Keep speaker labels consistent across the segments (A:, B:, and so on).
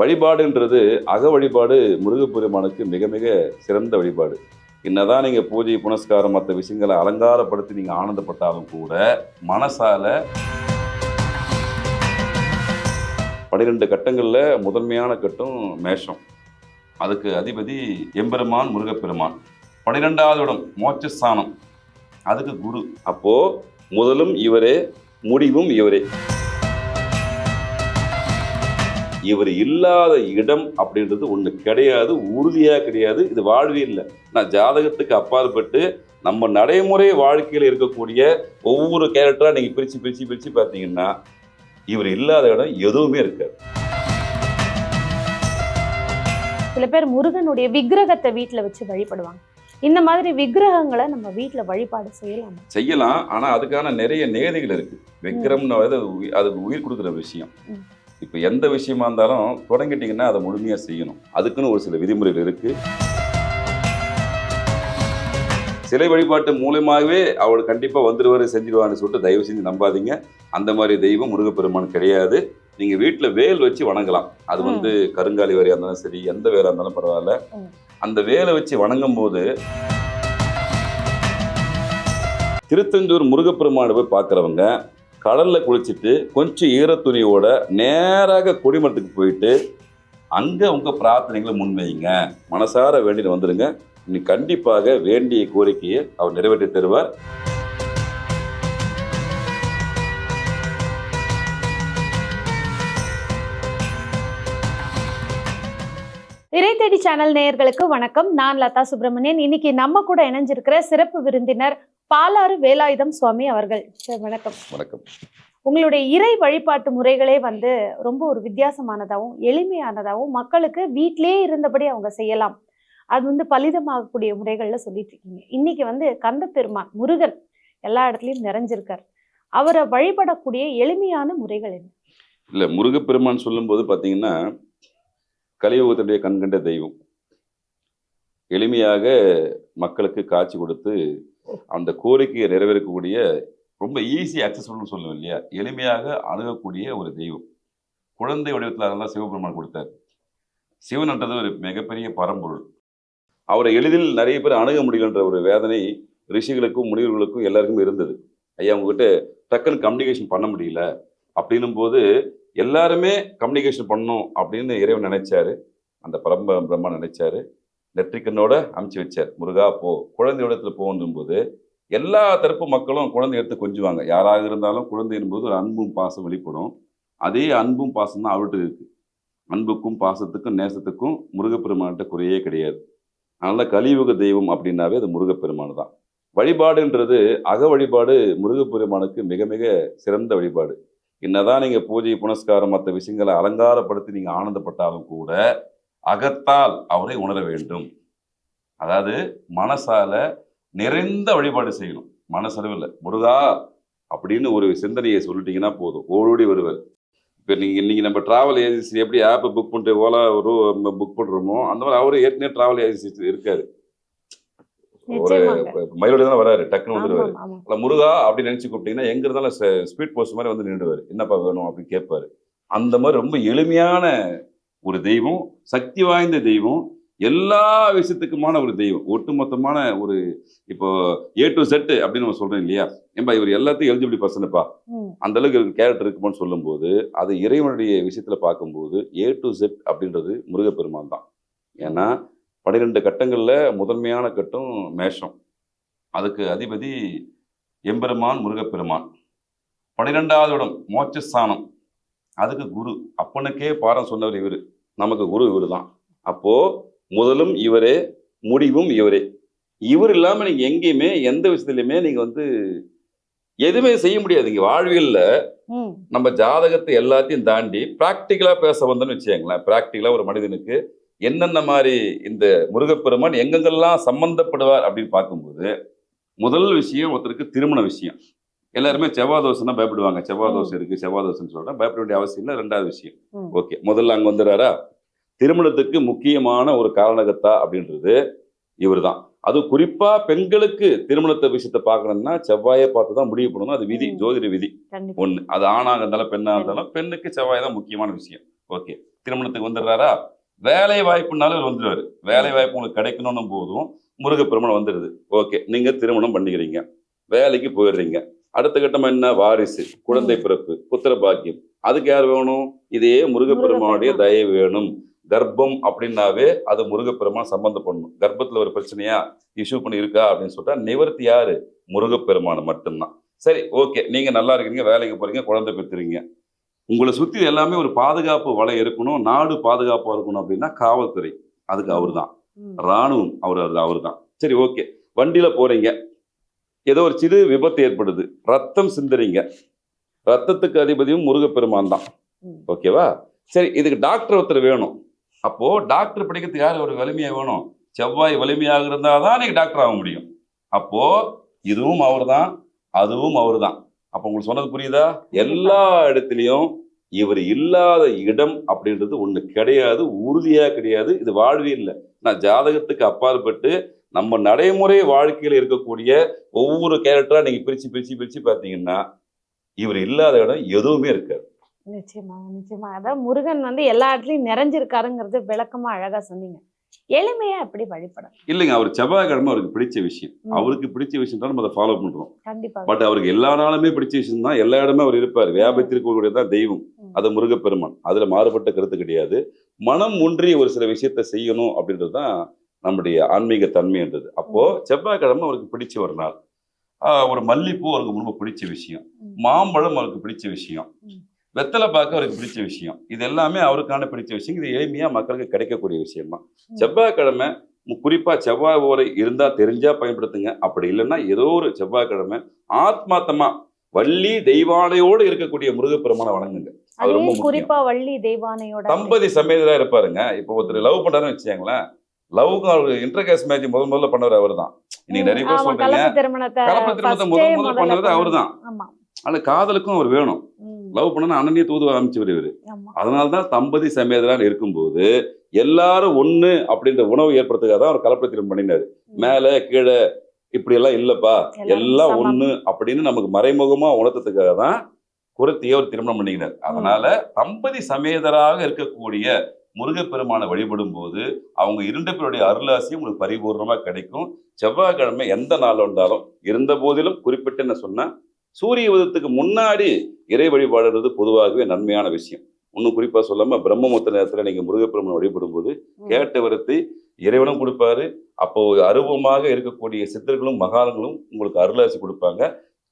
A: வழிபாடுன்றது அக வழிபாடு முருகப்பெருமானுக்கு மிக மிக சிறந்த வழிபாடு. என்னதான் நீங்கள் பூஜை புனஸ்காரம் மற்ற விஷயங்களை அலங்காரப்படுத்தி நீங்கள் ஆனந்தப்பட்டாலும் கூட மனசால பனிரெண்டு கட்டங்களில் முதன்மையான கட்டம் மேஷம். அதுக்கு அதிபதி எம்பெருமான் முருகப்பெருமான் பன்னிரெண்டாவது இடம் மோட்சஸ்தானம். அதுக்கு குரு. அப்போது முதலும் இவரே முடிவும் இவரே. இவர் இல்லாத இடம் அப்படின்றது ஒண்ணு கிடையாது உறுதியா கிடையாது. இது வாழ்வே இல்லை. நான் ஜாதகத்துக்கு அப்பாற்பட்டு நம்ம நடைமுறை வாழ்க்கையில் இருக்கக்கூடிய ஒவ்வொரு கேரக்டரா நீங்க பிரிச்சு பிரிச்சு பிரிச்சு பார்த்தீங்கன்னா இவர் இல்லாத இடம் எதுவுமே இருக்காது.
B: சில பேர் முருகனுடைய விக்கிரகத்தை வீட்ல வச்சு வழிபடுவாங்க. இந்த மாதிரி விக்கிரகங்களை நம்ம வீட்ல வழிபாடு செய்யலாமா.
A: செய்யலாம். ஆனா அதுக்கான நிறைய நியதிகள் இருக்கு. விக்ரம்னு அது உயிர் கொடுக்குற விஷயம். இப்போ எந்த விஷயமா இருந்தாலும் தொடங்கிட்டீங்கன்னா அதை முழுமையா செய்யணும். அதுக்குன்னு ஒரு சில விதிமுறைகள் இருக்கு. சிலை வழிபாட்டு மூலமாகவே அவர் கண்டிப்பா வந்துடுவாரு செஞ்சிருவான்னு சொல்லிட்டு தயவு செஞ்சு நம்பாதீங்க. அந்த மாதிரி தெய்வம் முருகப்பெருமான் கிடையாது. நீங்க வீட்டுல வேல் வச்சு வணங்கலாம். அது. வந்து கருங்காலி வரையா இருந்தாலும் சரி எந்த வேலா இருந்தாலும் பரவாயில்ல. அந்த வேலை வச்சு வணங்கும் போது திருத்தஞ்சூர் முருகப்பெருமானை போய் பார்க்குறவங்க கடலில் குளிச்சுட்டு கொஞ்சம் ஈரத்துணியோட நேராக கொடிமரத்துக்கு போயிட்டு அங்கே உங்கள் பிரார்த்தனைகளை முன்வைங்க. மனசார வேண்டிட்டு வந்துருங்க. நீ கண்டிப்பாக வேண்டிய கோரிக்கையை அவர் நிறைவேற்றி தருவார்.
B: இறைத்தேடி தேடி சேனல் நேயர்களுக்கு வணக்கம். நான் லதா சுப்பிரமணியன். இன்னைக்கு நம்ம கூட இணைஞ்சிருக்கிற சிறப்பு விருந்தினர் பாலாறு வேலாயுதம் சுவாமி அவர்கள். சார் வணக்கம்.
A: வணக்கம்.
B: உங்களுடைய இறை வழிபாட்டு முறைகளே வந்து ரொம்ப ஒரு வித்தியாசமானதாகவும் எளிமையானதாகவும் மக்களுக்கு வீட்டிலே இருந்தபடி அவங்க செய்யலாம். அது வந்து பலிதமாகக்கூடிய முறைகள்ல சொல்லிட்டு இருக்கீங்க. இன்னைக்கு வந்து கந்த பெருமான் முருகன் எல்லா இடத்துலயும் நிறைஞ்சிருக்கார். அவரை வழிபடக்கூடிய எளிமையான முறைகள் என்ன?
A: இல்ல முருகப்பெருமான் சொல்லும்போது பார்த்தீங்கன்னா கலியுகத்துடைய கண்கண்ட தெய்வம். எளிமையாக மக்களுக்கு காட்சி கொடுத்து அந்த கோரிக்கையை நிறைவேறக்கூடிய ரொம்ப ஈஸி அக்சசபிள்னு சொல்லுவோம் இல்லையா? எளிமையாக அணுகக்கூடிய ஒரு தெய்வம். குழந்தை வடிவத்தில் அதெல்லாம் சிவபெருமான் கொடுத்தார். சிவன்ன்றது ஒரு மிகப்பெரிய பரம்பொருள். அவரை எளிதில் நிறைய பேர் அணுக முடியலன்ற ஒரு வேதனை ரிஷிகளுக்கும் முனிவர்களுக்கும் எல்லாருக்கும் இருந்தது. ஐயா உங்ககிட்ட டக்குன்னு கம்யூனிகேஷன் பண்ண முடியல. அப்படின்னும் போது எல்லாருமே கம்யூனிகேஷன் பண்ணணும் அப்படின்னு இறைவன் நினைச்சாரு. அந்த பரம்ப பிரம்மா நினைச்சாரு. நெற்றிக்கண்ணோட அமுச்சு வச்சார். முருகா போ. குழந்தை இடத்துல போகணும் போது எல்லா தரப்பு மக்களும் குழந்தை எடுத்து கொஞ்சுவாங்க. யாராக இருந்தாலும் குழந்தை போது ஒரு அன்பும் பாசம் வெளிப்படும். அதே அன்பும் பாசம் தான் அவர்கிட்ட இருக்கு. அன்புக்கும் பாசத்துக்கும் நேசத்துக்கும் முருகப்பெருமான்கிட்ட குறையே கிடையாது. அதனால் கலியுக தெய்வம் அப்படின்னாவே அது முருகப்பெருமான் தான். வழிபாடுன்றது அக வழிபாடு முருகப்பெருமானுக்கு மிக மிக சிறந்த வழிபாடு. என்னதான் நீங்கள் பூஜை புனஸ்காரம் மற்ற விஷயங்களை அலங்காரப்படுத்தி நீங்கள் ஆனந்தப்பட்டாலும் கூட அகத்தால் அவரை உணர வேண்டும். அதாவது மனசால நிறைந்த வழிபாடு செய்யணும். மனசளவில் முருகா அப்படின்னு ஒரு சிந்தனையை சொல்லிட்டீங்கன்னா போதும். ஓடோடி வருவார். இப்போ நீங்க இன்னைக்கு நம்ம டிராவல் ஏஜென்சி எப்படி ஆப் புக் பண்ணிட்டு ஓலா ஒரு புக் பண்றோமோ அந்த மாதிரி அவரு ஏற்கனவே டிராவல் ஏஜென்சி இருக்காரு. ஒரு மயிலோட தானே வராரு டக்குன்னு
B: ஆமாம்.
A: இல்ல முருகா அப்படின்னு நினைச்சு கூப்பிட்டீங்கன்னா எங்க இருந்தாலும் ஸ்பீட் போஸ்ட் மாதிரி வந்து நின்றுவாரு. என்னப்பா வேணும்? அப்படின்னு கேட்பாரு. அந்த மாதிரி ரொம்ப எளிமையான ஒரு தெய்வம் சக்தி வாய்ந்த தெய்வம் எல்லா விஷயத்துக்குமான ஒரு தெய்வம். ஒட்டுமொத்தமான ஒரு இப்போ ஏ டு செட் அப்படின்னு நம்ம சொல்றோம் இல்லையா? ஏன்பா இவர் எல்லாத்தையும் எலிஜிபிலிட்டி பர்சன்ப்பா
B: ம்,
A: அந்த அளவுக்கு கேரக்டர் இருக்குமான்னு சொல்லும்போது அது இறைவனுடைய விஷயத்துல பார்க்கும்போது ஏ டு செட் அப்படின்றது முருகப்பெருமான் தான். ஏன்னா பன்னிரெண்டு கட்டங்கள்ல முதன்மையான கட்டம் மேஷம். அதுக்கு அதிபதி எம்பெருமான் முருகப்பெருமான். பன்னிரெண்டாவது இடம் மோட்சஸ்தானம். அதுக்கு குரு. அப்பனுக்கே பாரம் சொன்னவர் இவர். நமக்கு குரு இவர் தான் அப்போ முதலும் இவரே முடிவும் இவரே. இவர் இல்லாம நீங்க எங்கேயுமே எந்த விஷயத்துலையுமே நீங்க வந்து எதுவுமே செய்ய முடியாது. இங்க வாழ்வியல்ல நம்ம ஜாதகத்தை எல்லாத்தையும் தாண்டி ப்ராக்டிக்கலா பேச வந்தோம்னு வச்சுக்கோங்களேன். ப்ராக்டிக்கலா ஒரு மனிதனுக்கு என்னென்ன மாதிரி இந்த முருகப்பெருமான் எங்கெங்கெல்லாம் சம்பந்தப்படுவார் அப்படின்னு பார்க்கும்போது முதல் விஷயம் ஒருத்தருக்கு திருமண விஷயம். எல்லாருமே செவ்வாய் தோசைன்னா பயப்படுவாங்க. செவ்வாய் தோசை இருக்கு செவ்வாய் தோசைன்னு சொல்றேன். பயப்பட வேண்டிய அவசியம் இல்லை. ரெண்டாவது விஷயம். ஓகே. முதல்ல அங்க வந்துடுறாரா? திருமணத்துக்கு முக்கியமான ஒரு காரணகத்தா அப்படின்றது இவர்தான். அது குறிப்பா பெண்களுக்கு திருமணத்தை விஷயத்தை பார்க்கணும்னா செவ்வாயை பார்த்து தான் முடிவு பண்ணணும். அது விதி. ஜோதிட விதி. ஒண்ணு. அது ஆணாக இருந்தாலும் பெண்ணா இருந்தாலும் பெண்ணுக்கு செவ்வாய் தான் முக்கியமான விஷயம். ஓகே. திருமணத்துக்கு வந்துடுறாரா? வேலை வாய்ப்புனாலும் இவர் வந்துடுவாரு. வேலை வாய்ப்பு உங்களுக்கு கிடைக்கணும்னு போதும் முருகப்பெருமான் வந்துடுது. ஓகே. நீங்க திருமணம் பண்ணிக்கிறீங்க. வேலைக்கு போயிடுறீங்க. அடுத்த கட்டம் என்ன? வாரிசு குழந்தை. பிறப்பு புத்திர பாக்கியம். அதுக்கு யார் வேணும்? இதே முருகப்பெருமானுடைய
B: முருகப்பெருமான்.
A: தயவு வேணும். கர்ப்பம் அப்படின்னாவே அது முருகப்பெருமான் சம்பந்தம் பண்ணணும். கர்ப்பத்துல ஒரு பிரச்சனையா இஷ்யூ பண்ணி இருக்கா அப்படின்னு சொல்லிட்டா நிவர்த்தி யாரு? முருகப்பெருமான் மட்டும்தான். சரி ஓகே. நீங்க நல்லா இருக்கீங்க வேலைக்கு போறீங்க குழந்தை பெற்றுறீங்க. உங்களை சுத்தி எல்லாமே ஒரு பாதுகாப்பு வலை இருக்கணும். நாடு பாதுகாப்பா இருக்கணும் அப்படின்னா காவல்துறை. அதுக்கு அவர்தான்.
B: ம்.
A: ராணுவம் அவர் அது அவர் தான் சரி ஓகே. வண்டியில போறீங்க. ஏதோ ஒரு சிறு விபத்து ஏற்படுது. ரத்தம் சிந்துறீங்க. ரத்தத்துக்கு அதிபதியும் முருகப்பெருமான் தான். ஓகேவா? சரி இதுக்கு டாக்டர் ஒருத்தர் வேணும். அப்போ டாக்டர் படிக்கிறதுக்கு யார் ஒரு வலிமையா வேணும்? செவ்வாய் வலிமையாக இருந்தால் தான் நீங்க டாக்டர் ஆக முடியும். அப்போ இதுவும் அவர்தான் அதுவும் அவர்தான். அப்போ உங்களுக்கு சொன்னது புரியுதா? எல்லா இடத்துலையும் இவர் இல்லாத இடம் அப்படின்றது ஒண்ணு கிடையாது உறுதியா கிடையாது. இது வாழ்வே இல்லை. நான் ஜாதகத்துக்கு அப்பாற்பட்டு நம்ம நடைமுறை வாழ்க்கையில இருக்கக்கூடிய ஒவ்வொரு கேரக்டரா நீங்க பிரிச்சு பிரிச்சு பிரிச்சு பார்த்தீங்கன்னா இவர் இல்லாத இடம் எதுவுமே இருக்காது.
B: நிச்சயமா நிச்சயமா. அதான் முருகன் வந்து எல்லா இடத்துலயும் நிறைஞ்சிருக்காருங்கிறது விளக்கமா அழகா சொன்னீங்க. எளிமையா எப்படி வழிபடலாம்?
A: இல்லைங்க அவர் செவ்வாய்க்கிழமை அவருக்கு பிடிச்ச விஷயம். அவருக்கு பிடிச்ச விஷயம் தான் நம்ம அதை ஃபாலோ பண்றோம்.
B: கண்டிப்பா.
A: பட் அவருக்கு எல்லா நாளுமே பிடிச்ச விஷயம் தான் எல்லா இடமே அவர் இருப்பார். வியாபத்திற்கு தான் தெய்வம். அது முருகப்பெருமான். அதுல மாறுபட்ட கருத்து கிடையாது. மனம் ஒன்றி ஒரு சில விஷயத்த செய்யணும் அப்படின்றது தான் நம்முடைய ஆன்மீக தன்மைன்றது அப்போ செவ்வாய்க்கிழமை அவருக்கு பிடிச்ச ஒரு நாள். ஆஹ் ஒரு மல்லிப்பூ அவருக்கு ரொம்ப பிடிச்ச விஷயம். மாம்பழம் அவருக்கு பிடிச்ச விஷயம். வெத்தலை பாக்கு அவருக்கு பிடிச்ச விஷயம். இது எல்லாமே அவருக்கான பிடிச்ச விஷயம். இது எளிமையா மக்களுக்கு கிடைக்கக்கூடிய விஷயம் தான். செவ்வாய்க்கிழமை குறிப்பா செவ்வாய் ஓரை இருந்தா தெரிஞ்சா பயன்படுத்துங்க. அப்படி இல்லைன்னா ஏதோ ஒரு செவ்வாய்க்கிழமை ஆத்மாத்தமா வள்ளி தெய்வானையோடு இருக்கக்கூடிய முருகப்பெருமானை வணங்குங்க. அது ரொம்ப
B: குறிப்பா வள்ளி தெய்வானையோட
A: தம்பதி சமேதரா இருப்பாருங்க. இப்போ ஒருத்தர் லவ் பண்றாருன்னு வச்சுக்கோங்களேன். அவர் இன்டர்கேஸ் மேட்ச் முதல் முதல்ல பண்ணவர் அவர் தான் இன்னைக்கு நிறைய பேர் சொல்றீங்க
B: கலப்பு திருமணத்தை
A: முதல் முதல்ல பண்ணது. அவர்தான்.
B: ஆமா
A: ஆனா காதலுக்கும் அவர் வேணும். லவ் பண்ணா அண்ணனே தூது ஆரம்பிச்சு வருவாரு
B: ஆமா
A: அதனால்தான் தம்பதி சமேதரான்னு இருக்கும்போது எல்லாரும் ஒண்ணு அப்படின்ற உணவு ஏற்படுறதுக்காக தான் அவர் கலப்பு திருமணம் பண்ணினாரு. மேல கீழே இப்படி எல்லாம் இல்லப்பா எல்லாம். ஒண்ணு அப்படின்னு நமக்கு மறைமுகமா உணர்த்ததுக்காக தான் குரத்தியை ஒரு திருமணம் பண்ணிக்கிறார் அதனால தம்பதி சமேதராக இருக்கக்கூடிய முருகப்பெருமானை வழிபடும் போது அவங்க இரண்டு பேருடைய அருளாசி உங்களுக்கு பரிபூர்ணமாக கிடைக்கும். செவ்வாய்க்கிழமை எந்த நாள் வந்தாலும் இருந்த போதிலும் குறிப்பிட்டு என்ன சொன்னால் சூரிய உதயத்துக்கு முன்னாடி இறை வழிபாடுறது பொதுவாகவே நன்மையான விஷயம். இன்னும் குறிப்பாக சொல்லாமல் பிரம்மமுத்த நேரத்தில் நீங்கள் முருகப்பெருமானை வழிபடும் போது
B: ம்.
A: கேட்ட வரத்தை இறைவனும் கொடுப்பாரு. அப்போ அருவமாக இருக்கக்கூடிய சித்தர்களும் மகான்களும் உங்களுக்கு அருளாசி கொடுப்பாங்க.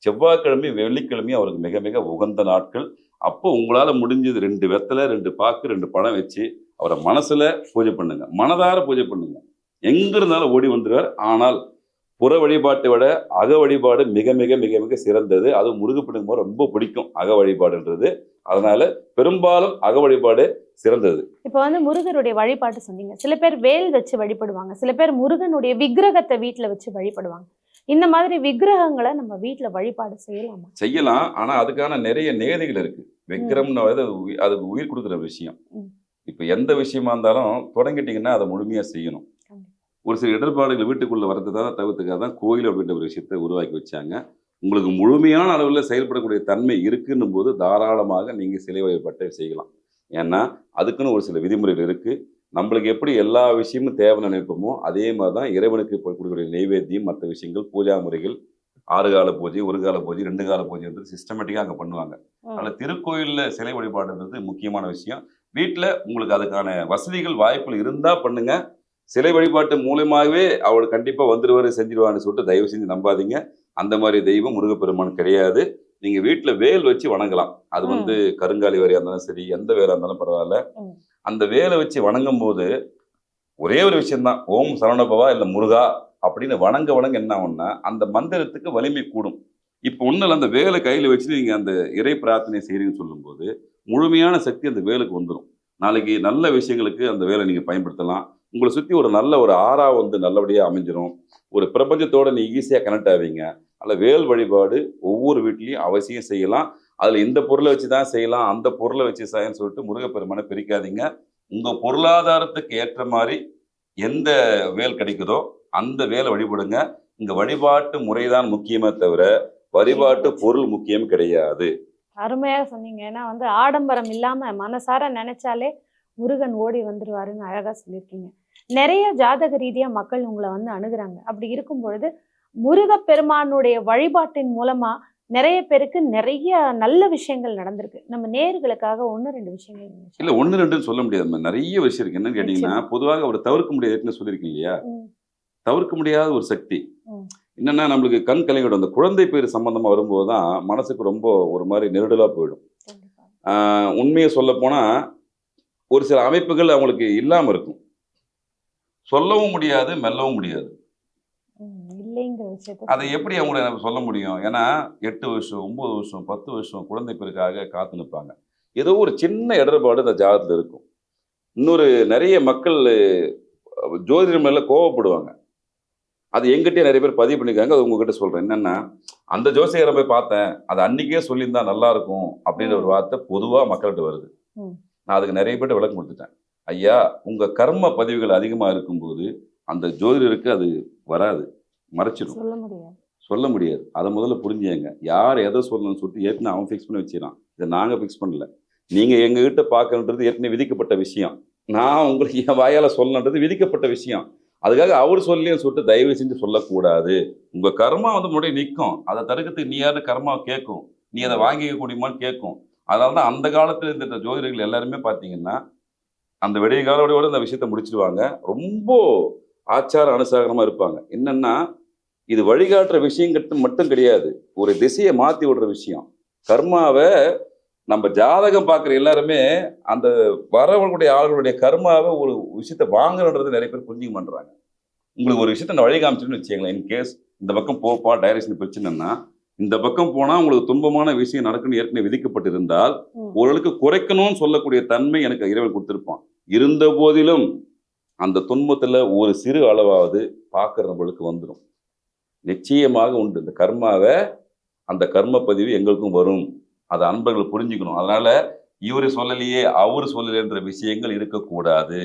A: செவ்வாய்க்கிழமை வெள்ளிக்கிழமையும் அவருக்கு மிக மிக உகந்த நாட்கள். அப்போ உங்களால் முடிஞ்சது ரெண்டு வெத்தலை ரெண்டு பாக்கு ரெண்டு பணம் வச்சு அவரை மனசுல பூஜை பண்ணுங்க. மனதார பூஜை பண்ணுங்க. எங்க இருந்தாலும் ஓடி வந்துடுவார் ஆனால் புற வழிபாட்டை விட அக வழிபாடு மிக மிக மிக மிக சிறந்தது. அது முருகப்படும் போது ரொம்ப பிடிக்கும் அக வழிபாடுன்றது. அதனால பெரும்பாலும் அக வழிபாடு சிறந்தது.
B: இப்ப வந்து முருகருடைய வழிபாட்டு சொன்னீங்க. சில பேர் வேல் வச்சு வழிபடுவாங்க. சில பேர் முருகனுடைய விக்கிரகத்தை வீட்டுல வச்சு வழிபடுவாங்க. இந்த மாதிரி விக்கிரகங்களை நம்ம வீட்டுல வழிபாடு செய்யலாமா?
A: செய்யலாம். ஆனா அதுக்கான நிறைய நியதிகள் இருக்கு. அது உயி- அதுக்கு உயிர் கொடுக்குற விஷயம். இப்ப எந்த விஷயமா இருந்தாலும் தொடங்கிட்டீங்கன்னா அதை முழுமையா செய்யணும். ஒரு சில இடர்பாடுகள் வீட்டுக்குள்ள வரதுக்காக தவிர்த்துக்காக தான் கோயில் அப்படின்ற ஒரு விஷயத்தை உருவாக்கி வச்சாங்க. உங்களுக்கு முழுமையான அளவில் செயல்படக்கூடிய தன்மை இருக்குன்னும் போது தாராளமாக நீங்க சிலை வழிபாட்டை செய்யலாம். ஏன்னா அதுக்குன்னு ஒரு சில விதிமுறைகள் இருக்கு. நம்மளுக்கு எப்படி எல்லா விஷயமும் தேவைன்னு நினைப்போமோ அதே மாதிரி தான் இறைவனுக்கு கொடுக்கக்கூடிய நெய்வேத்தியம் மற்ற விஷயங்கள் பூஜா முறைகள் ஆறு கால பூஜை ஒரு கால பூஜை ரெண்டு கால பூஜைன்றது சிஸ்டமேட்டிக்காக அங்கே பண்ணுவாங்க.
B: ம்.
A: அதில் திருக்கோயிலில் சிலை வழிபாடுன்றது முக்கியமான விஷயம். வீட்டில் உங்களுக்கு அதுக்கான வசதிகள் வாய்ப்புகள் இருந்தால் பண்ணுங்க. சிலை வழிபாட்டு மூலியமாகவே அவர் கண்டிப்பாக வந்துடுவார் செஞ்சிருவான்னு சொல்லிட்டு தயவு செஞ்சு நம்பாதீங்க. அந்த மாதிரி தெய்வம் முருகப்பெருமான் கிடையாது. நீங்கள் வீட்டில் வேல் வச்சு வணங்கலாம். அது. வந்து கருங்காலி வரையா இருந்தாலும் சரி எந்த வேலாக இருந்தாலும் பரவாயில்ல. அந்த வேலை வச்சு வணங்கும் போது ஒரே ஒரு விஷயம்தான் ஓம் சரவணபவா இல்லை முருகா அப்படின்னு வணங்க வணங்க என்ன ஆகும்னா அந்த மந்திரத்துக்கு வலிமை கூடும். இப்போ ஒன்றில் அந்த வேலை கையில் வச்சு நீங்கள் அந்த இறை பிரார்த்தனை செய்கிறீங்கன்னு சொல்லும்போது முழுமையான சக்தி அந்த வேலுக்கு வந்துடும் நாளைக்கு நல்ல விஷயங்களுக்கு அந்த வேலை நீங்கள் பயன்படுத்தலாம். உங்களை சுற்றி ஒரு நல்ல ஒரு ஆறா வந்து நல்லபடியாக அமைஞ்சிரும். ஒரு பிரபஞ்சத்தோடு நீ ஈஸியாக கனெக்ட் ஆவீங்க. அதில் வேல் வழிபாடு ஒவ்வொரு வீட்லேயும் அவசியம் செய்யலாம். அதில் இந்த பொருளை வச்சு தான் செய்யலாம். அந்த பொருளை வச்சு செய்யன்னு சொல்லிட்டு முருகப்பெருமானை பிரிக்காதீங்க. உங்கள் பொருளாதாரத்துக்கு ஏற்ற மாதிரி எந்த வேல் கிடைக்குதோ அந்த வேலை வழிபடுங்க. இங்கே வழிபாட்டு முறை தான் முக்கியமே தவிர வழிபாட்டு பொருள் முக்கியம் கிடையாது.
B: அருமையா சொன்னீங்க. ஏன்னா வந்து ஆடம்பரம் இல்லாம மனசார நினைச்சாலே முருகன் ஓடி வந்துருவாருன்னு அழகா சொல்லியிருக்கீங்க. நிறைய ஜாதக ரீதியா மக்கள் உங்களை வந்து அணுகுறாங்க. அப்படி இருக்கும் பொழுது முருகப்பெருமானுடைய வழிபாட்டின் மூலமா நிறைய பேருக்கு நிறைய நல்ல விஷயங்கள் நடந்திருக்கு. நம்ம நேர்களுக்காக ஒன்று ரெண்டு விஷயங்கள்
A: இல்ல ஒண்ணு ரெண்டுன்னு சொல்ல முடியாது. நிறைய விஷயம் இருக்கு. என்னன்னு கேட்டீங்கன்னா பொதுவாக அவர் தவிர்க்க முடியாதுன்னு சொல்லியிருக்கீங்க இல்லையா. தவிர்க்க முடியாத ஒரு சக்தி. என்னன்னா நம்மளுக்கு கண் கலைஞரோட அந்த குழந்தை பேர் சம்பந்தமா வரும்போது தான் மனசுக்கு ரொம்ப ஒரு மாதிரி நெருடலா போயிடும். உண்மையை சொல்ல போனா ஒரு சில அமைப்புகள் அவங்களுக்கு இல்லாம இருக்கும். சொல்லவும் முடியாது மெல்லவும் முடியாது. அதை எப்படி அவங்கள நம்ம சொல்ல முடியும்? ஏன்னா எட்டு வருஷம் ஒன்பது வருஷம் பத்து வருஷம் குழந்தை பேருக்காக காத்து நிற்பாங்க ஏதோ ஒரு சின்ன இடர்பாடு அந்த ஜாதகத்தில் இருக்கும். இன்னொரு நிறைய மக்கள் அஹ், ஜோதிடர் மேல கோவப்படுவாங்க. அது எங்கிட்டே நிறைய பேர் பதிவு பண்ணிருக்காங்க அது உங்ககிட்ட சொல்றேன். என்னன்னா அந்த ஜோசியரை போய் பார்த்தேன். அது அன்னைக்கே சொல்லியிருந்தா நல்லா இருக்கும் அப்படின்ற ஒரு வார்த்தை பொதுவா மக்கள்கிட்ட வருது. நான் அதுக்கு நிறைய பேர்ட்ட விளக்கம் கொடுத்துட்டேன். ஐயா உங்க கர்ம பதிவுகள் அதிகமா இருக்கும்போது அந்த ஜோதிடருக்கு அது வராது. மறைச்சிடும்
B: சொல்ல முடியாது.
A: சொல்ல முடியாது. அதை முதல்ல புரிஞ்சுங்க யார் எதை சொல்லணும்னு சொல்லிட்டு ஏற்கனவே அவன் ஃபிக்ஸ் பண்ணி வச்சிடான் இதை நாங்கள் ஃபிக்ஸ் பண்ணல. நீங்கள் எங்ககிட்ட பார்க்கணுன்றது ஏற்கனவே விதிக்கப்பட்ட விஷயம். நான் உங்களுக்கு என் வாயால் சொல்லணுன்றது விதிக்கப்பட்ட விஷயம். அதுக்காக அவர் சொல்லியும் சொல்லிட்டு தயவு செஞ்சு சொல்லக்கூடாது. உங்கள் கர்மா வந்து முன்னாடி நிற்கும் அதை தடுக்கிறதுக்கு நீ யாரு கர்மா கேட்கும்? நீ அதை வாங்கிக்க முடியுமான்னு கேட்கும். அதனால தான் அந்த காலத்தில் இருந்த ஜோதிடர்கள் எல்லாருமே பார்த்தீங்கன்னா அந்த விடிய காலோடையோடு இந்த விஷயத்த முடிச்சிடுவாங்க. ரொம்ப ஆச்சார அனுசாகரமாக இருப்பாங்க. என்னென்னா இது வழிகாட்டுற விஷயங்கிறது மட்டும் கிடையாது. ஒரு திசையை மாற்றி விடுற விஷயம். கர்மாவை நம்ம ஜாதகம் பார்க்குற எல்லாருமே அந்த வரவங்களுடைய ஆளுகளுடைய கர்மாவை ஒரு விஷயத்த வாங்கணுன்றது நிறைய பேர் புரிஞ்சுக்க மாட்டுறாங்க உங்களுக்கு ஒரு விஷயத்த நான் வழி காமிச்சிட்டுன்னு வச்சுக்கங்களேன். இன் கேஸ் இந்த பக்கம் போப்பா டைரக்ஷன் பிரச்சனைன்னா இந்த பக்கம் போனால் உங்களுக்கு துன்பமான விஷயம் நடக்குன்னு ஏற்கனவே விதிக்கப்பட்டிருந்தால். ஓரளவுக்கு குறைக்கணும்னு சொல்லக்கூடிய தன்மை எனக்கு இறைவன் கொடுத்திருப்பான். இருந்த போதிலும் அந்த துன்பத்துல ஒரு சிறு அளவாவது பார்க்குற நம்மளுக்கு வந்துடும் நிச்சயமாக உண்டு. இந்த கர்மாவை அந்த கர்ம பதிவு எங்களுக்கும் வரும். அதை அன்பர்கள் புரிஞ்சுக்கணும். அதனால இவரு சொல்லலையே அவரு சொல்லலைன்ற விஷயங்கள் இருக்கக்கூடாது.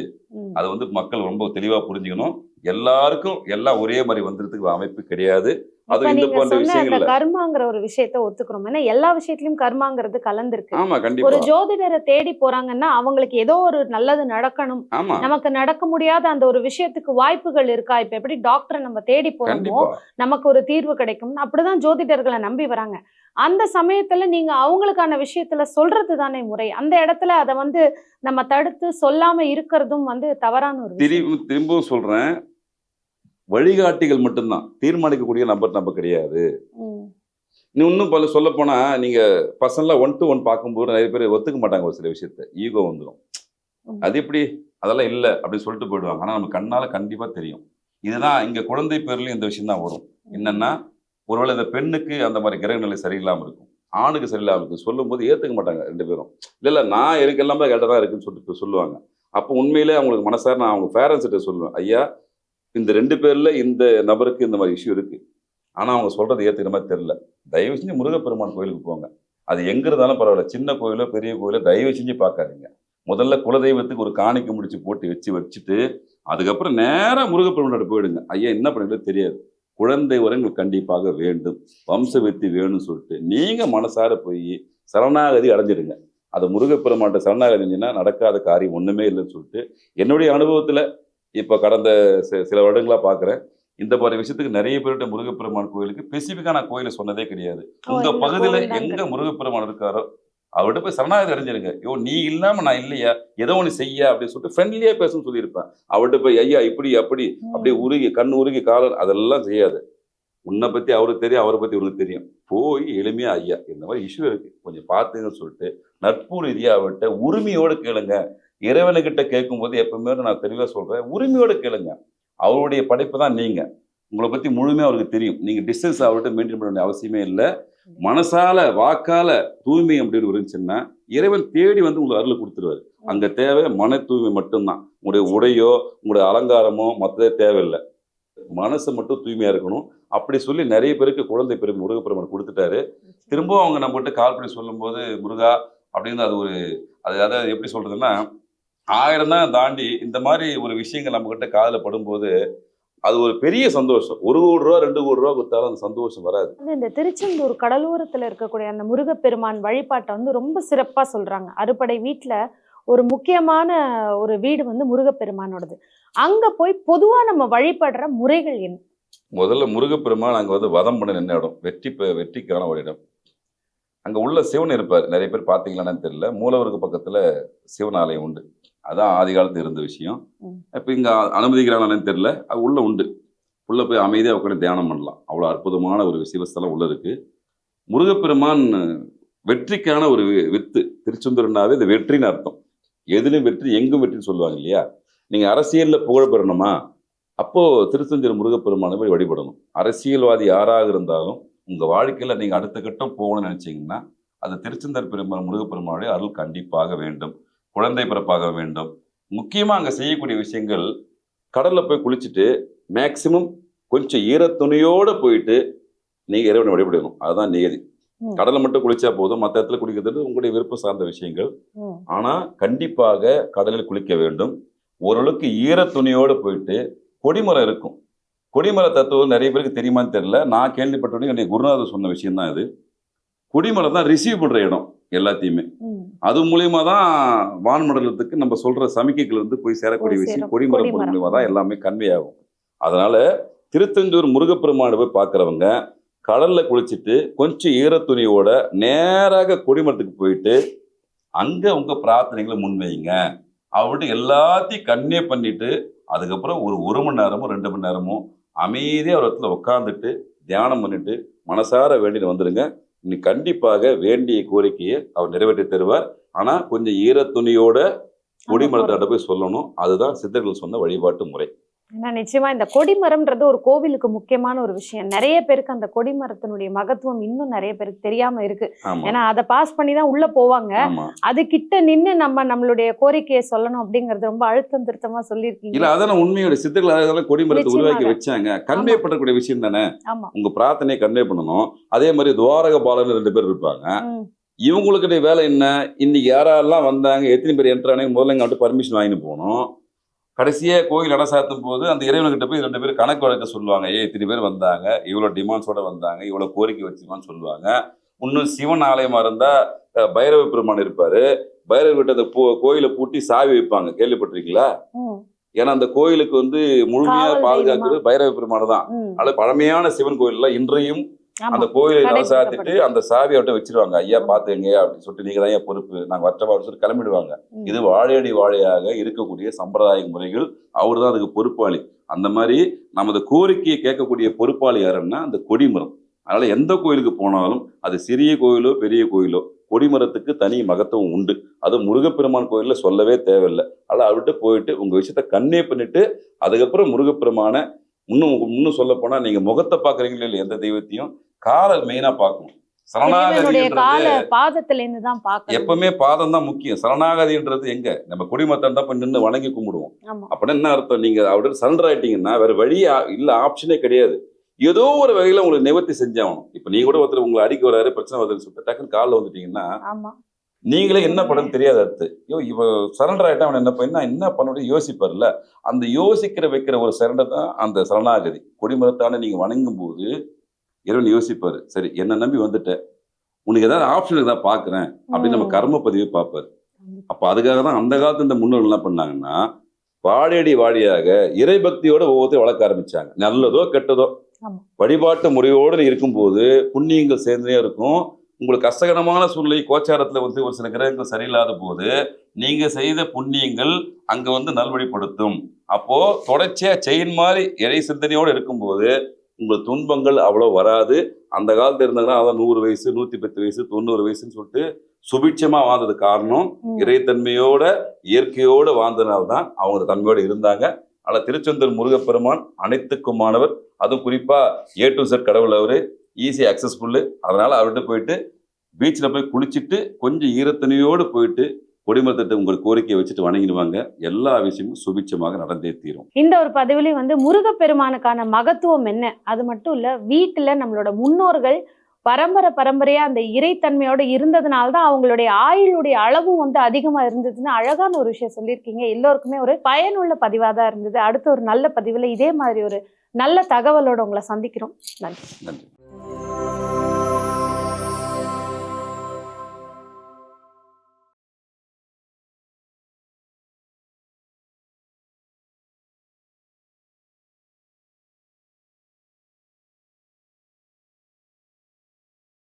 A: அதை வந்து மக்கள் ரொம்ப தெளிவா புரிஞ்சுக்கணும். எல்லாருக்கும் எல்லாம் ஒரே மாதிரி வந்துறதுக்கு அமைப்பு கிடையாது. அது இந்த போன்ற
B: கர்மாங்கிற ஒரு விஷயத்த ஒத்துக்கிறோம். ஏன்னா எல்லா விஷயத்திலயும் கர்மாங்கிறது கலந்திருக்கு.
A: ஆமா
B: ஒரு ஜோதிடரை தேடி போறாங்கன்னா அவங்களுக்கு ஏதோ ஒரு நல்லது நடக்கணும். நமக்கு நடக்க முடியாத அந்த ஒரு விஷயத்துக்கு வாய்ப்புகள் இருக்கா? இப்ப எப்படி டாக்டரை நம்ம தேடி போறோமோ நமக்கு ஒரு தீர்வு கிடைக்கும் அப்படிதான் ஜோதிடர்களை நம்பி வராங்க. அந்த சமயத்துல நீங்க அவங்களுக்கான விஷயத்துல சொல்றது தானே முறை. அந்த இடத்துல அதை வந்து நம்ம தடுத்து சொல்லாம இருக்கிறதும் வந்து தவறான ஒரு
A: திரும்ப திரும்பவும் சொல்றேன். வழிகாட்டிகள் மட்டும்தான். தீர்மானிக்கக்கூடிய நபர் நம்ம கிடையாது. இன்னும் பல சொல்ல போனா நீங்க பர்சனலா ஒன் டு ஒன் பார்க்கும்போது நிறைய பேர் ஒத்துக்க மாட்டாங்க ஒரு சில விஷயத்த. ஈகோ வந்துடும். அது எப்படி? அதெல்லாம் இல்லை அப்படின்னு சொல்லிட்டு போயிடுவாங்க. ஆனா நம்ம கண்ணால கண்டிப்பா தெரியும். இதுதான் இங்க குழந்தை பேர்லயும் இந்த விஷயம் தான் வரும் என்னன்னா ஒருவேளை இந்த பெண்ணுக்கு அந்த மாதிரி கிரக நிலை சரியில்லாம இருக்கும். ஆணுக்கு சரியில்லாம இருக்கும். சொல்லும்போது ஏத்துக்க மாட்டாங்க ரெண்டு பேரும். இல்ல இல்லை நான் எனக்கு எல்லாமே கரெக்டாக தான் இருக்குன்னு சொல்லிட்டு சொல்லுவாங்க. அப்போ உண்மையிலே அவங்களுக்கு மனசார நான் அவங்க பேரண்ட்ஸ்கிட்ட சொல்லுவேன் ஐயா இந்த ரெண்டு பேர்ல இந்த நபருக்கு இந்த மாதிரி இஷ்யூ இருக்கு. ஆனா அவங்க சொல்றது ஏத்துக்கிற மாதிரி தெரியல. தயவு செஞ்சு முருகப்பெருமான் கோயிலுக்கு போங்க. அது எங்க இருந்தாலும் பரவாயில்ல. சின்ன கோயிலோ பெரிய கோயிலோ தயவு செஞ்சு பார்க்காதீங்க. முதல்ல குலதெய்வத்துக்கு ஒரு காணிக்கை முடிச்சு போட்டு வச்சு வச்சுட்டு அதுக்கப்புறம் நேரா முருகப்பெருமானோட போயிடுங்க. ஐயா என்ன பண்ணுறது தெரியாது. குழந்தை வரங்கள் கண்டிப்பாக வேண்டும். வம்ச விருத்தி வேணும்னு சொல்லிட்டு நீங்க மனசார போய் சரணாகதி அடைஞ்சிடுங்க. அது முருகப்பெருமான்ட்ட சரணாகதி அடைஞ்சின்னா நடக்காத காரியம் ஒண்ணுமே இல்லைன்னு சொல்லிட்டு என்னுடைய அனுபவத்துல இப்ப கடந்த சில வருடங்களா பாக்குறேன். இந்த மாதிரி விஷயத்துக்கு நிறைய பேர்கிட்ட முருகப்பெருமான் கோயிலுக்கு ஸ்பெசிஃபிக்கா நான் கோயிலை சொன்னதே கிடையாது.
B: ஓ,
A: உங்க
B: இந்த
A: பகுதியில எங்க. முருகப்பெருமான் இருக்காரோ அவர்கிட்ட போய் சரணாகதி அடைஞ்சிருங்க. ஐயோ நீ இல்லாம நான் இல்லையா? ஏதோ ஒன்று செய்ய அப்படின்னு சொல்லிட்டு ஃப்ரெண்ட்லியா பேசணும்னு சொல்லியிருப்பேன். அவர்கிட்ட போய் ஐயா இப்படி அப்படி. அப்படியே உருகி கண் உருகி காலம் அதெல்லாம் செய்யாது. உன்னை பத்தி அவருக்கு தெரியும் அவரை பத்தி உனக்கு தெரியும். போய் எளிமையா ஐயா இந்த மாதிரி இஷ்யூ இருக்கு. கொஞ்சம் பார்த்துங்கன்னு சொல்லிட்டு நட்பு ரீதியா அவர்கிட்ட உரிமையோடு கேளுங்க. இறைவனுக்கிட்ட கேட்கும்போது எப்பவுமே நான் தெளிவா சொல்றேன் உரிமையோடு கேளுங்க. அவருடைய படைப்பு தான் நீங்க. உங்களை பத்தி முழுமையா அவருக்கு தெரியும். நீங்க டிஸ்டன்ஸ் அவர்கிட்ட மெயின்டைன் பண்ண வேண்டிய அவசியமே இல்லை. மனசால வாக்கால தூய்மை அப்படின்னு இருந்துச்சுன்னா இறைவன் தேடி வந்து உங்களுக்கு அருள் கொடுத்துருவாரு. அங்க தேவை மன தூய்மை மட்டும்தான். உங்களுடைய உடையோ உங்களுடைய அலங்காரமோ மற்றதே தேவையில்லை. மனசு மட்டும் தூய்மையா இருக்கணும். அப்படி சொல்லி நிறைய பேருக்கு குழந்தை பெரும் முருகப்பெருமான் கொடுத்துட்டாரு. திரும்பவும் அவங்க நம்மகிட்ட கால் பண்ணி சொல்லும்போது முருகா அப்படின்னு அது ஒரு அது அதாவது எப்படி சொல்றதுன்னா ஆயிரம் தான் தாண்டி இந்த மாதிரி ஒரு விஷயங்கள் நம்மகிட்ட காதுல படும்போது அது ஒரு பெரிய சந்தோஷம். ஒரு கோடி ரூபா ரெண்டு கோடி ரூபா கொடுத்தாலும் அந்த சந்தோஷம் வராது.
B: இந்த திருச்செந்தூர் கடலோரத்துல இருக்கக்கூடிய அந்த முருகப்பெருமான் வழிபாட்டை வந்து ரொம்ப சிறப்பா சொல்றாங்க. அறுபடை வீட்டுல ஒரு முக்கியமான ஒரு வீடு வந்து முருகப்பெருமானோடது. அங்க போய் பொதுவா நம்ம வழிபடுற முறைகள் என்ன?
A: முதல்ல முருகப்பெருமான் அங்கே வந்து வதம் பண்ண நின்ன இடம். வெற்றி வெற்றிக்கான ஒரு இடம். அங்கே உள்ள சிவன் இருப்பார். நிறைய பேர் பார்த்தீங்களான்னு தெரியல. மூலவருக்கு பக்கத்தில் சிவன் ஆலயம் உண்டு. அதான் ஆதி காலத்து இருந்த விஷயம். இப்போ இங்கே அனுமதிக்கிறாங்கன்னு தெரியல. அது உள்ள உண்டு. உள்ள போய் அமைதியாக உட்காந்து தியானம் பண்ணலாம். அவ்வளோ அற்புதமான ஒரு சிவஸ்தலம் உள்ள இருக்கு. முருகப்பெருமான் வெற்றிக்கான ஒரு வி- வித்து. திருச்செந்தூர்னாவே இது வெற்றின்னு அர்த்தம். எதிலும் வெற்றி எங்கும் வெற்றின்னு சொல்லுவாங்க இல்லையா? நீங்கள் அரசியலில் புகழ் பெறணுமா? அப்போ திருச்செந்தூர் முருகப்பெருமானை போய் வழிபடணும். அரசியல்வாதி யாராக இருந்தாலும் உங்க வாழ்க்கையில நீங்க அடுத்த கட்டம் போகணும்னு நினைச்சீங்கன்னா அது திருச்செந்தூர் பெருமாள் முருகப்பெருமானுடைய அருள் கண்டிப்பாக வேண்டும். குழந்தை பிறப்பாக வேண்டும். முக்கியமா அங்க செய்யக்கூடிய விஷயங்கள் கடல்ல போய் குளிச்சுட்டு மேக்சிமம் கொஞ்சம் ஈரத்துணியோட போயிட்டு நீங்க இறைவனை வழிபடணும். அதுதான் நியதி.
B: ம்.
A: கடல்ல மட்டும் குளிச்சா போதும் மற்ற இடத்துல குளிக்கிறது உங்களுடைய விருப்பம் சார்ந்த விஷயங்கள்.
B: ம்.
A: ஆனா கண்டிப்பாக கடலில் குளிக்க வேண்டும். ஓரளவுக்கு ஈரத்துணியோடு போயிட்டு கொடிமரம் இருக்கும். கொடிமர தத்துவம் நிறைய பேருக்கு தெரியுமான்னு தெரியல. நான் கேள்விப்பட்டோடனே என்னுடைய குருநாதர் சொன்ன விஷயம் தான் இது. கொடிமரம் தான் ரிசீவ் பண்ற இடம். எல்லாத்தையுமே. அது மூலியமா தான் வான்மண்டலத்துக்கு நம்ம சொல்ற சமிக்கைகள் வந்து போய் சேரக்கூடிய விஷயம். கொடிமரம். மூலியமா தான் எல்லாமே கன்வே ஆகும் அதனால திருத்தஞ்சூர் முருகப்பெருமானை போய் பார்க்கறவங்க கடல்ல குளிச்சுட்டு கொஞ்சம் ஈரத்துணியோட நேராக கொடிமரத்துக்கு போயிட்டு அங்க உங்க பிரார்த்தனைகளை முன்வைங்க அவர்கிட்ட எல்லாத்தையும் கண்ணே பண்ணிட்டு அதுக்கப்புறம் ஒரு ஒரு மணி நேரமோ ரெண்டு மணி நேரமோ அமைதியாக ஒரு இடத்துல உட்காந்துட்டு தியானம் பண்ணிட்டு மனசார வேண்டிட்டு வந்துடுங்க கண்டிப்பாக வேண்டிய கோரிக்கையை அவர் நிறைவேற்றி தருவார். ஆனா கொஞ்சம் ஈரத்துணியோட கொடிமரத்தாட்ட போய் சொல்லணும். அதுதான் சித்தர்கள் சொன்ன வழிபாட்டு முறை.
B: ஏன்னா நிச்சயமா இந்த கொடிமரம்ன்றது ஒரு கோவிலுக்கு முக்கியமான ஒரு விஷயம். நிறைய பேருக்கு அந்த கொடிமரத்தினுடைய மகத்துவம் இன்னும் நிறைய பேருக்கு தெரியாம இருக்கு. ஏன்னா அதை பாஸ் பண்ணி தான் உள்ள போவாங்க. அது கிட்ட நின்னு நம்ம நம்மளுடைய கோரிக்கையை சொல்லணும் அப்படிங்கறது ரொம்ப அழுத்தம் திருத்தமா
A: இல்ல
B: சொல்லியிருக்கீங்க
A: அதான உண்மையோட சித்தர்கள் அதெல்லாம் கொடிமரத்தை. உருவாக்கி வச்சாங்க. கன்வே பண்ணக்கூடிய விஷயம் தானே?
B: ஆமா.
A: உங்க பிரார்த்தனையை கன்வே பண்ணணும். அதே மாதிரி துவாரக பாலன் ரெண்டு பேர் இருப்பாங்க.
B: ம்.
A: இவங்களுடைய வேலை என்ன? இன்னைக்கு யாரெல்லாம் வந்தாங்க? எத்தனை பேர் என்ட்ரானே முதல்ல இங்க வந்துட்டு பர்மிஷன் வாங்கிட்டு போகணும். கடைசியா கோயில் நட சாத்தும் போது அந்த இறைவன்கிட்ட போய் ரெண்டு பேரும் கணக்கு வழக்க சொல்லுவாங்க. ஏ இத்தனை பேர் வந்தாங்க. இவ்வளவு டிமாண்ட்ஸோட வந்தாங்க. இவ்வளவு கோரிக்கை வச்சுக்கலாம்னு சொல்லுவாங்க. இன்னும் சிவன் ஆலயமா இருந்தா அஹ், பைரவ பெருமான் இருப்பாரு. பைரவ கிட்ட அந்த கோயிலை பூட்டி சாவி வைப்பாங்க. கேள்விப்பட்டிருக்கீங்களா. ஏன்னா அந்த கோயிலுக்கு வந்து முழுமையா
B: காவல்
A: பாதுகாக்கிறது பைரவ பெருமான் தான். அதனால பழமையான சிவன் கோயில்ல இன்றையும். அந்த கோயிலை. சாத்திட்டு அந்த சாவி அவர்கிட்ட வச்சிருவாங்க. ஐயா பாத்துங்க அப்படின்னு சொல்லிட்டு நீங்க தான் ஐயா பொறுப்பு. நாங்க வற்றவா அப்படின்னு சொல்லி கிளம்பிடுவாங்க. இது வாழையடி வாழையாக இருக்கக்கூடிய சம்பிரதாய முறைகள். அவர் தான் அதுக்கு பொறுப்பாளி. அந்த மாதிரி நமது கோரிக்கையை கேட்கக்கூடிய பொறுப்பாளி யாருன்னா அந்த கொடிமரம். அதனால எந்த கோயிலுக்கு போனாலும் அது சிறிய கோயிலோ பெரிய கோயிலோ கொடிமரத்துக்கு தனி மகத்துவம் உண்டு. அது முருகப்பெருமான் கோயில்ல சொல்லவே தேவையில்லை. அதனால அவர்கிட்ட போயிட்டு உங்க விஷயத்த கண்ணே பண்ணிட்டு அதுக்கப்புறம் முருகப்பெருமான இன்னும் இன்னும் சொல்ல போனா நீங்க முகத்தை பாக்குறீங்களோ இல்லையா எந்த தெய்வத்தையும் காலை மெயினா பார்க்கணும். எப்பவுமே பாதம் தான் முக்கியம். சரணாகதின்றது எங்க? நம்ம குடிமத்தம் தான் நின்று வணங்கி கும்பிடுவோம். அப்படின்னா என்ன அர்த்தம்? நீங்க அவர்கிட்ட சரண்டர் ஆயிட்டீங்கன்னா வேற வழி இல்ல ஆப்ஷனே கிடையாது. ஏதோ ஒரு வகையில உங்களுக்கு நிவர்த்தி செஞ்சாகணும் இப்ப நீங்க கூட ஒருத்தர் உங்களை அடிக்க வராரு பிரச்சனை வருதுன்னு சொல்லிட்டு டக்குன்னு காலில் வந்துட்டீங்கன்னா நீங்களே என்ன பண்ணணும் தெரியாது அடுத்து. ஐயோ இவ சரண்டர் ஆயிட்டா அவன் என்ன பண்ண என்ன பண்ண முடியும் யோசிப்பார்ல. அந்த யோசிக்கிற வைக்கிற ஒரு சரண்டர் தான் அந்த சரணாகதி. கொடிமரத்தான நீங்க வணங்கும் போது இறைவன் யோசிப்பாரு. சரி என்ன நம்பி வந்துட்டேன். உனக்கு ஏதாவது ஆப்ஷன் ஏதாவது பாக்குறேன் அப்படின்னு நம்ம. கர்ம பதிவை பார்ப்பாரு. அப்ப அதுக்காக தான் அந்த காலத்து இந்த முன்னோர்கள் என்ன பண்ணாங்கன்னா வாழையடி வாழியாக இறைபக்தியோட ஒவ்வொருத்தையும் வளர்க்க ஆரம்பிச்சாங்க. நல்லதோ கெட்டதோ. வழிபாட்டு முறையோடு இருக்கும்போது புண்ணியங்கள் சேர்ந்தே இருக்கும். உங்களுக்கு கஷ்டகரமான சூழ்நிலை கோச்சாரத்துல வந்து ஒரு சில கிரகங்கள் சரியில்லாத போது நீங்க செய்த புண்ணியங்கள் அங்க வந்து நல்வழிப்படுத்தும். அப்போ தொடர்ச்சியா செயின் மாதிரி இறை சிந்தனையோடு இருக்கும்போது உங்கள் துன்பங்கள் அவ்வளோ வராது. அந்த காலத்துல இருந்தாங்கன்னா அதான் நூறு வயசு நூத்தி பத்து வயசு தொண்ணூறு வயசுன்னு சொல்லிட்டு சுபிட்சமா வாழ்ந்தது காரணம். இறைத்தன்மையோட இயற்கையோட வாழ்ந்தனால தான் அவங்க தன்மையோட இருந்தாங்க. ஆனா திருச்செந்தூர் முருகப்பெருமான் அனைத்துக்குமானவர். அதுவும் குறிப்பா ஏ டு செட் கடவுள் அவரு. ஈஸி அக்சஸ்ஃபுல்லு அதனால் அவர்கிட்ட போயிட்டு பீச்சில் போய் குளிச்சுட்டு கொஞ்சம் ஈரத்தனையோடு போயிட்டு கொடிமரத்திட்ட உங்கள் கோரிக்கையை வச்சுட்டு வணங்கிடுவாங்க. எல்லா விஷயமும் சுபிச்சமாக நடந்தே தீரும்.
B: இந்த ஒரு பதிவுலையும் வந்து முருகப்பெருமானுக்கான மகத்துவம் என்ன? அது மட்டும் இல்லை வீட்டில் நம்மளோட முன்னோர்கள் பரம்பரை பரம்பரையாக அந்த இறைத்தன்மையோட இருந்ததுனால தான் அவங்களுடைய ஆயுளுடைய அளவும் வந்து அதிகமாக இருந்ததுன்னு அழகான ஒரு விஷயம் சொல்லியிருக்கீங்க. எல்லோருக்குமே ஒரு பயனுள்ள பதிவாக தான் இருந்தது. அடுத்த ஒரு நல்ல பதிவில் இதே மாதிரி ஒரு நல்ல தகவலோட உங்களை சந்திக்கிறோம். நன்றி.
A: நன்றி.